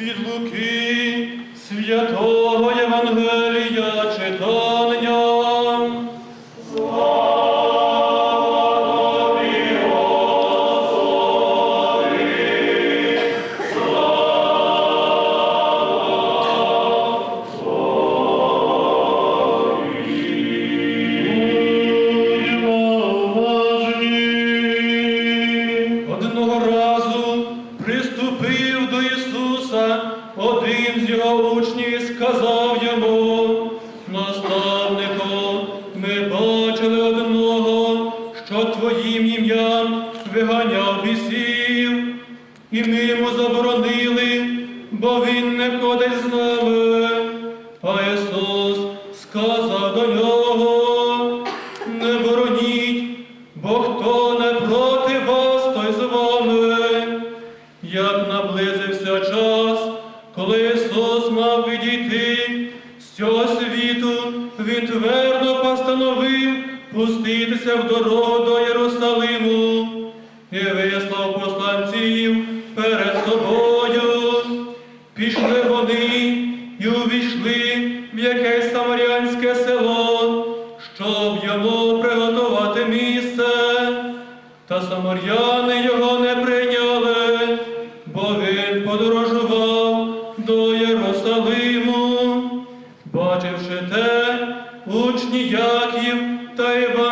від Луки святого один з твердо постановив пуститися в дорогу до Єрусалиму і вислав посланців перед собою. Пішли вони і увійшли в якесь самарянське село, щоб йому приготувати місце. Та самаряни учні Яків та Іван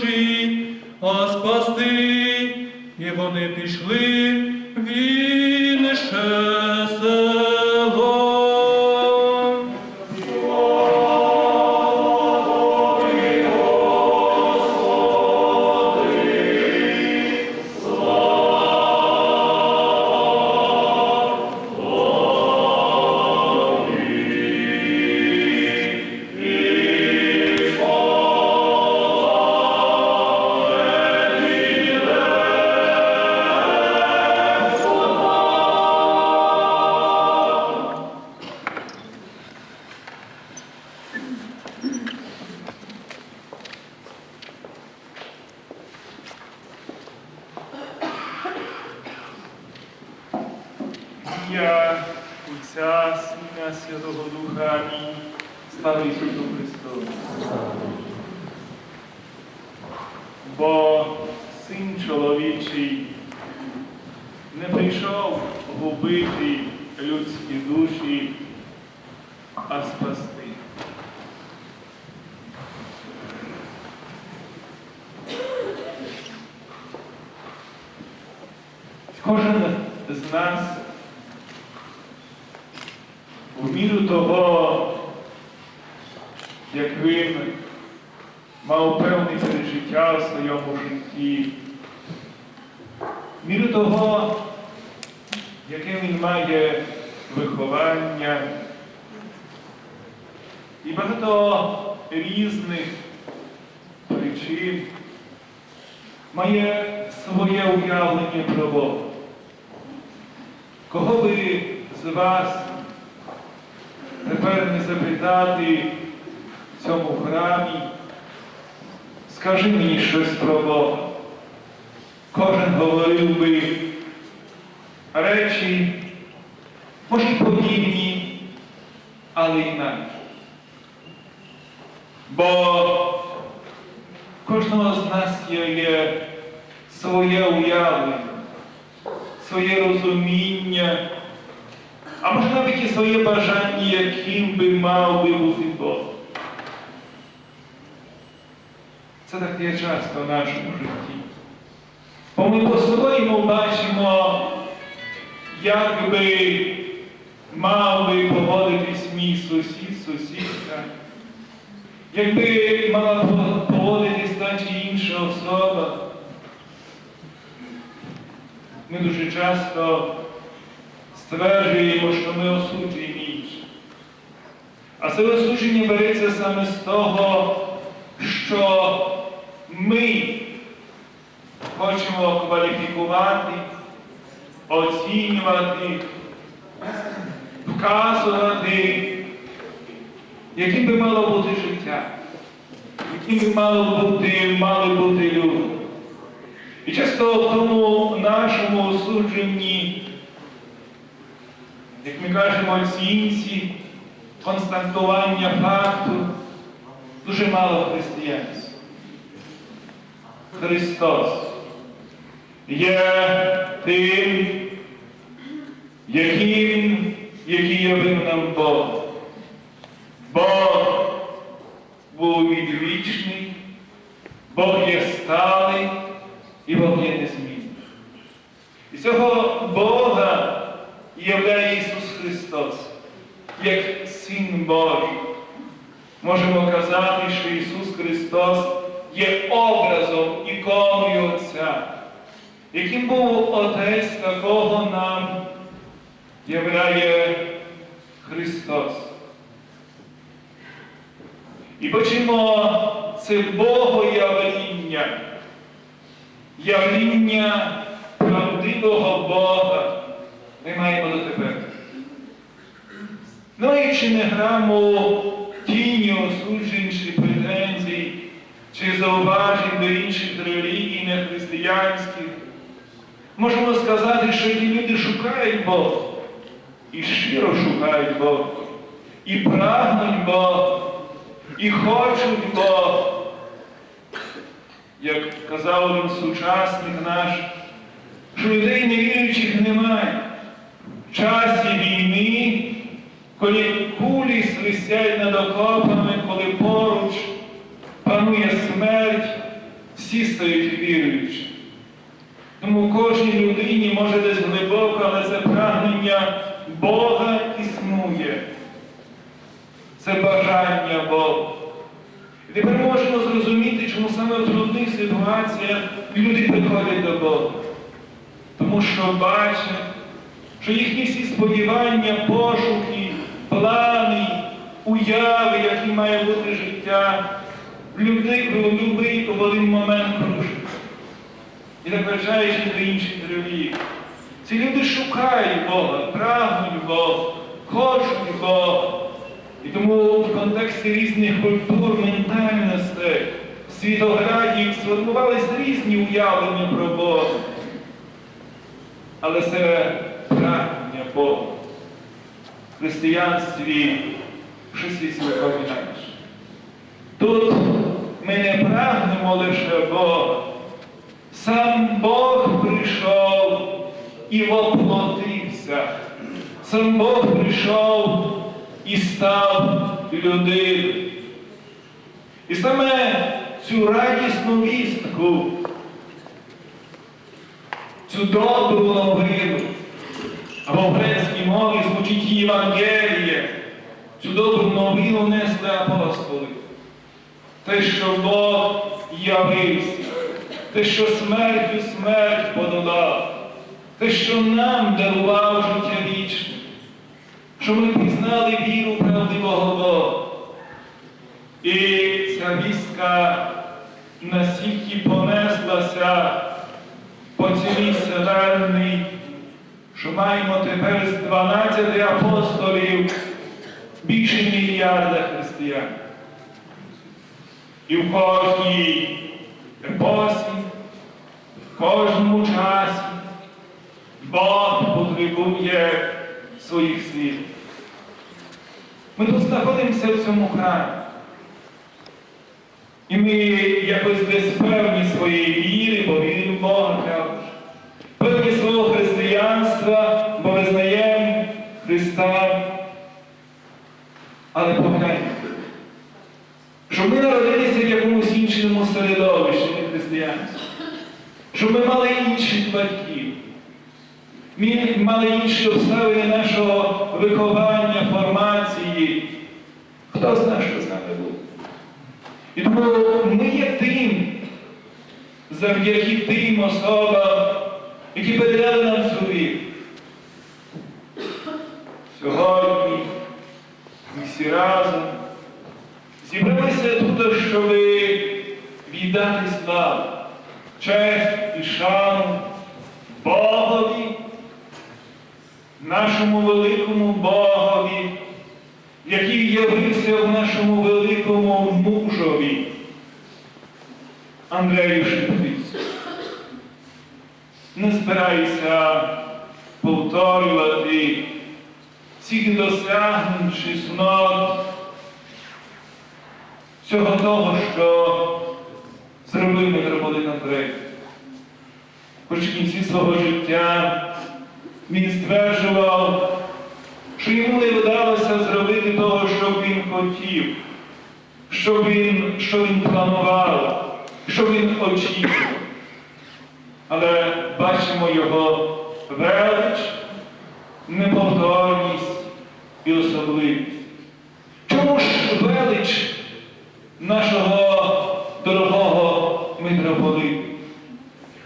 душі, а спасти, і вони пішли. В не прийшов губити людські душі, а спасти. Кожен з нас в міру того, як він мав певні пережиття в своєму житті, в міру того, яке він має виховання і багато різних причин має своє уявлення про Бога. Кого би з вас тепер не запитати в цьому храмі, скажи мені щось про Бога. Кожен говорив би речі, може подібні, але інакше. Бо кожного з нас є, своє уявлення, своє розуміння, а може навіть і своє бажання, яким би мав би бути Бог. Це так є часто в нашому житті. Бо ми по-своєму бачимо, як би мав би поводитись мій сусід, сусідка, якби мала поводитись та чи інша особа. Ми дуже часто стверджуємо, що ми осуджуємо їх. А це осудження береться саме з того, що ми хочемо кваліфікувати, оцінювати, вказувати, яким би мало бути життя, яким би мало бути, мали бути люди. І часто в тому нашому осудженні, як ми кажемо, оцінці, констатування факту, дуже мало християнства. Христос є тим, яким, який явив нам Бог. Бог був відвічний, Бог є сталий і Бог є незмінний. І цього Бога являє Ісус Христос, як Син Божий. Можемо казати, що Ісус Христос є образом, іконою Отця, яким був Отець, такого нам являє Христос. І почимо це Богоявління, явління правдивого Бога ми маємо дотепер. Ну і чи не грамо тіні осуджень чи претензій, чи зауважень до інших релігій, не християнських, можемо сказати, що ті люди шукають Бога, і щиро шукають Бога, і прагнуть Бога, і хочуть Бога. Як казав один сучасник наш, що людей невіруючих немає. В часі війни, коли кулі свистять над окопами, коли поруч панує смерть, всі стають віруючі. Тому кожній людині може десь глибоко, але це прагнення Бога існує. Це бажання Бога. І тепер можемо зрозуміти, чому саме в трудних ситуаціях люди приходять до Бога. Тому що бачать, що їхні всі сподівання, пошуки, плани, уяви, які має бути життя, в люди- в один момент. І так вважаючи до інших релігій. Ці люди шукають Бога, прагнуть Бога, хочуть Бога. І тому в контексті різних культур, ментальностей, світоградів сформувались різні уявлення про Бога. Але це прагнення Бога. В християнстві щось вікові інакше. Тут ми не прагнемо лише Бога. Сам Бог прийшов і воплотився. Сам Бог прийшов і став людиною. І саме цю радісну вістку, цю добру новину, або в грецькій мові звучить Євангеліє, цю добру новину несли апостоли. Те, що Бог явився, те, що смертю смерть подолав, те, що нам дарував життя вічне, що ми пізнали віру правдивого Бога. І ця вістка настільки понеслася по цілій вселенній, що маємо тепер з 12 апостолів більше мільярда християн. І в кожній епосі, кожному часі Бог потребує своїх слів. Ми тут знаходимося в цьому храмі. І ми якось десь певні своєї віри, бо віримо в Бога, правда ж? Певні свого християнства, бо визнаємо Христа. Але погляньте, щоб ми народилися в якомусь іншому середовищі, не християнстві, щоб ми мали інших батьків, ми мали інші обставини нашого виховання, формації. Хто знає, що з нами буде? І тому ми є тим, завдяки тим особам, які передали нам віру. Сьогодні ми всі разом зібралися тут, щоб віддати славу, честь і шану Богові, нашому великому Богові, який явився в нашому великому мужові, Андрею Шептицю. Не збираюся повторювати всіх досягнень чи снот, всього того, що зробив митрополит Андрей. Хоч в кінці свого життя він стверджував, що йому не вдалося зробити того, що він хотів, що він, що він планував, що він очікував. Але бачимо його велич, неповторність і особливість. Чому ж велич нашого дорогого митрополита?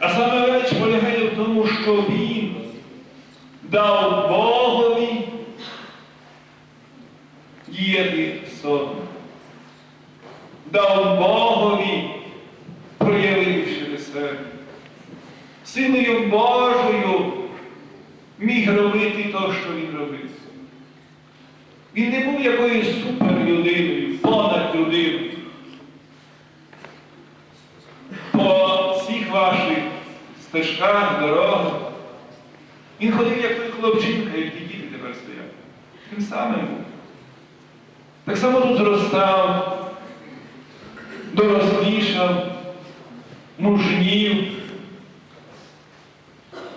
А саме велич полягає в тому, що він дав Богові діяти собі. Дав Богові проявити через себе. Силою Божою міг робити те, що він робив. Він не був якоюсь суперлюдиною, понад людиною. Ваших стежках, дорогах. Він ходив, як той хлопчинка, як ті діти тепер стоять. Тим самим. Так само тут зростав, дорослішав, мужнів.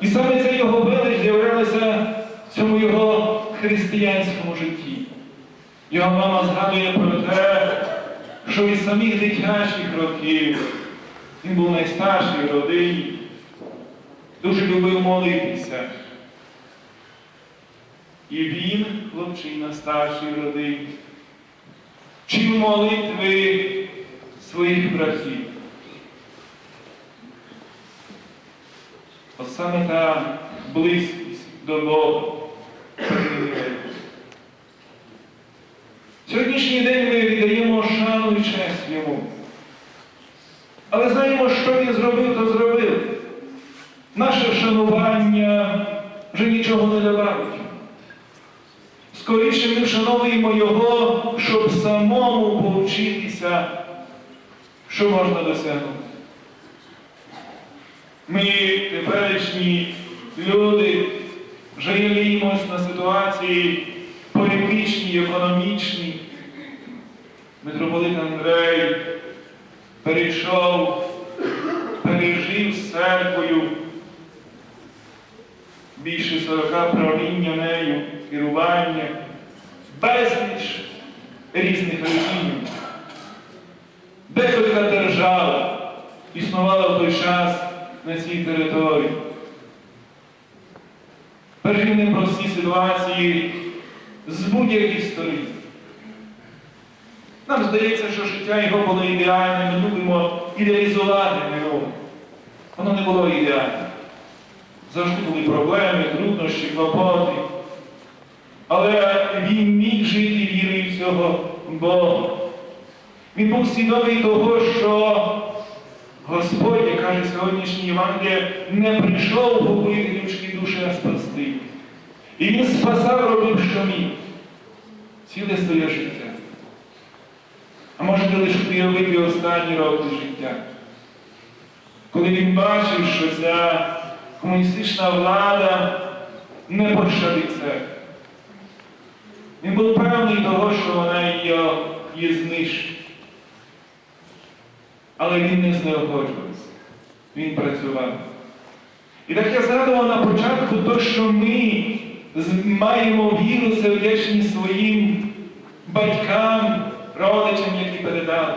І саме ця його велич з'являлася в цьому його християнському житті. Його мама згадує про те, що із самих дитячих років він був найстарший в родині, дуже любив молитися. І він, хлопчина, старший в родині, вчив молитви своїх братів. От саме та близькість до Бога. Сьогоднішній день ми віддаємо шану і честь йому. Але знаємо, що він зробив, то зробив. Наше вшанування вже нічого не добавить. Скоріше ми вшановуємо Його, щоб самому повчитися, що можна досягнути. Ми, теперішні люди, жаліємось на ситуації політичній, економічній. Митрополит Андрей перейшов, пережив з церквою більше 40 правління нею, керування, безліч різних режимів. Декілька держав існувала в той час на цій території. Пережив непрості ситуації з будь-яких сторін. Нам здається, що життя його було ідеальне, ми любимо ідеалізувати його. Воно не було ідеальне. Завжди були проблеми, труднощі, клопоти. Але він міг жити вірою цього Бога. Він був свідомий того, що Господь, як каже сьогоднішній Євангелія, не прийшов губити людські душі, а спасти. І він спасав, робив, що міг. Ціле своє життя. А можете лише уявити останні роки життя. Коли він бачив, що ця комуністична влада не пощадить. Він був певний того, що вона її, знищить. Але він не знеохочувався. Він працював. І так я згадував на початку то, що ми маємо віру, це своїм батькам, родичам, які передали.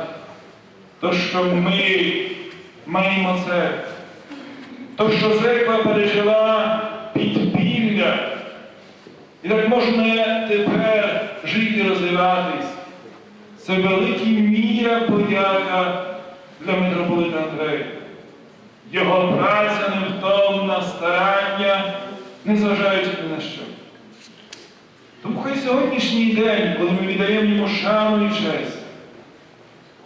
То, що ми маємо це. То, що церква пережила підпілля. І так можна тепер жити і розвиватись. Це велика міра подяка для митрополита Андрея. Його праця невтомна, старання, незважаючи на що. Тому хай сьогоднішній день, коли ми віддаємо йому шану і честь,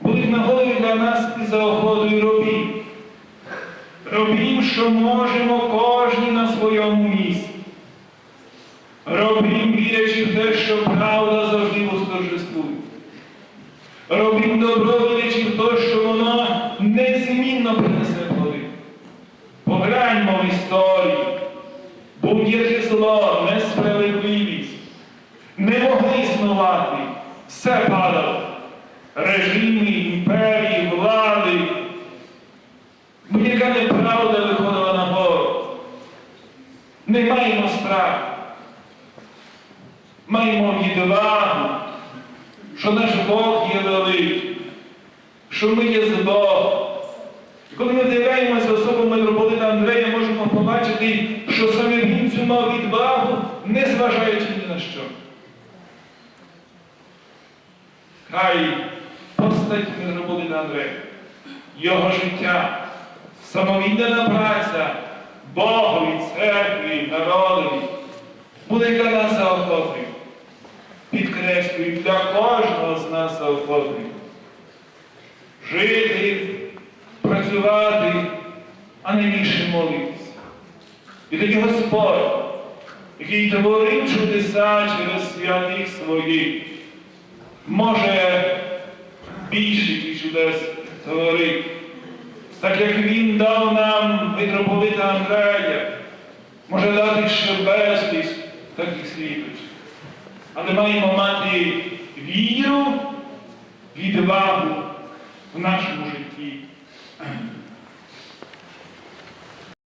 будуть нагодою для нас і заохотою робіть. Робім, що можемо кожні на своєму місці. Робім, вірячи в те, що правда завжди восторжествує. Робім добро, вірячи в те, що воно Все падало. Режими, імперії, влади. Будь-яка неправда виходила на гору. Не маємо страху. Маємо відвагу, що наш Бог є великий, що ми є з Богом. І коли ми дивимося особу митрополита Андрея, можемо побачити, що саме він цю мав відвагу, не зважаючи ні на що. Хай постать митрополита Андрея, його життя, самовіддана праця Богові, церкві, народові буде для нас заохотою. Підкреслюю, для кожного з нас заохотою. Жити, працювати, а не більше молитися. І тоді Господь, який творив чудеса через святих своїх, може більше тих чудес творити. Так як Він дав нам митрополита Андрея, може дати ще безліч таких свідочів. Але маємо мати віру, відвагу в нашому житті.